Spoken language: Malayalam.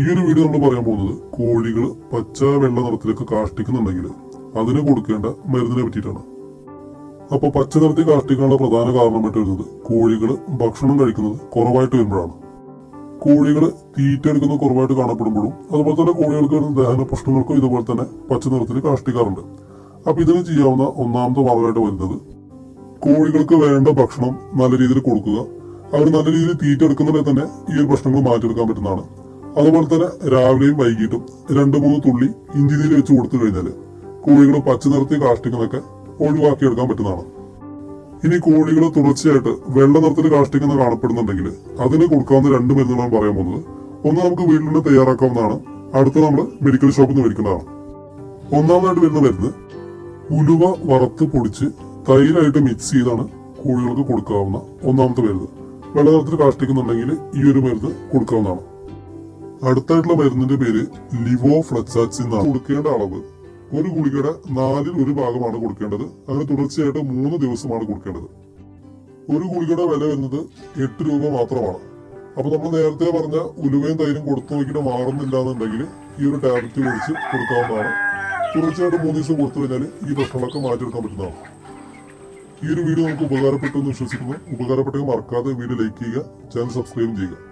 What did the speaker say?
ഈ ഒരു വീഡിയോ നമ്മൾ പറയാൻ പോകുന്നത്? കോഴികൾ പച്ച വെള്ള നിറത്തിലേക്ക് കാഷ്ടിക്കുന്നുണ്ടെങ്കിൽ അതിന് കൊടുക്കേണ്ട മരുന്നിനെ പറ്റിയിട്ടാണ്. അപ്പോൾ പച്ച നിറത്തിൽ കാഷ്ടിക്കാനുള്ള പ്രധാന കാരണമായിട്ട് വരുന്നത് കോഴികൾ ഭക്ഷണം കഴിക്കുന്നത് കുറവായിട്ട് വരുമ്പോഴാണ്. കോഴികൾ തീറ്റ എടുക്കുന്ന കുറവായിട്ട് കാണപ്പെടുമ്പോഴും അതുപോലെ തന്നെ കോഴികൾക്ക് വരുന്ന ദഹന പ്രശ്നങ്ങൾക്കും ഇതുപോലെ തന്നെ പച്ച നിറത്തിൽ കാഷ്ടിക്കാറുണ്ട്. അപ്പൊ ഇതിന് ചെയ്യാവുന്ന ഒന്നാമത്തെ ഭാഗമായിട്ട് വരുന്നത് കോഴികൾക്ക് വേണ്ട ഭക്ഷണം നല്ല രീതിയിൽ കൊടുക്കുക. അവർ നല്ല രീതിയിൽ തീറ്റ എടുക്കുന്നതിൽ തന്നെ ഈ ഒരു പ്രശ്നങ്ങൾ മാറ്റിയെടുക്കാൻ പറ്റുന്നതാണ്. അതുപോലെ തന്നെ രാവിലെയും വൈകിട്ടും രണ്ട് മൂന്ന് തുള്ളി ഇഞ്ചി നീര് വെച്ച് കൊടുത്തു കഴിഞ്ഞാൽ കോഴികൾ പച്ച നിറത്തിൽ ഒഴിവാക്കി എടുക്കാൻ പറ്റുന്നതാണ്. ഇനി കോഴികൾ തുടർച്ചയായിട്ട് വെള്ള നിറത്തിൽ കാഷ്ടിക്കുന്ന കാണപ്പെടുന്നുണ്ടെങ്കിൽ അതിന് കൊടുക്കാവുന്ന രണ്ട് മരുന്നുകളാണ് പറയാൻ പോകുന്നത്. ഒന്ന് നമുക്ക് വീട്ടിൽ തയ്യാറാക്കാവുന്നതാണ്. അടുത്ത നമ്മൾ മെഡിക്കൽ ഷോപ്പിൽ നിന്ന് മേടിക്കുന്നതാണ് ഒന്നാമതായിട്ട് വരുന്ന മരുന്ന് ഉലുവ വറുത്ത് പൊടിച്ച് തൈരായിട്ട് മിക്സ് ചെയ്താണ് കോഴികൾക്ക് കൊടുക്കാവുന്ന ഒന്നാമത്തെ മരുന്ന്. വെള്ള നിറത്തിൽ കാഷ്ടിക്കുന്നുണ്ടെങ്കിൽ ഈ ഒരു മരുന്ന് കൊടുക്കാവുന്നതാണ്. അടുത്തായിട്ടുള്ള മരുന്നിന്റെ പേര് ലിവോ ഫ്ലക്സാക്സിൻ എന്നാണ്. കൊടുക്കേണ്ട അളവ്. ഒരു ഗുളികയുടെ നാലിൽ ഒരു ഭാഗമാണ് കൊടുക്കേണ്ടത്. അങ്ങനെ തുടർച്ചയായിട്ട് മൂന്ന് ദിവസമാണ് കൊടുക്കേണ്ടത്. ഒരു ഗുളികയുടെ വില വരുന്നത് എട്ട് രൂപ മാത്രമാണ്. അപ്പൊ നമ്മൾ നേരത്തെ പറഞ്ഞ ഉലുവയും തൈരും കൊടുത്തു നോക്കിയിട്ട് മാറുന്നില്ല എന്നുണ്ടെങ്കിൽ ഈ ഒരു ടാബ്ലറ്റ് കുടിച്ച് കൊടുക്കാവുന്നതാണ്. തുടർച്ചയായിട്ട് മൂന്ന് ദിവസം കൊടുത്തു കഴിഞ്ഞാൽ ഈ പ്രശ്നങ്ങളൊക്കെ മാറ്റിയെടുക്കാൻ പറ്റുന്നതാണ്. ഈ ഒരു വീഡിയോ നമുക്ക് ഉപകാരപ്പെട്ടു എന്ന് വിശ്വസിക്കുന്നു. ഉപകാരപ്പെട്ടെങ്കിൽ മറക്കാതെ വീഡിയോ ലൈക്ക് ചെയ്യുക ചാനൽ സബ്സ്ക്രൈബ് ചെയ്യുക.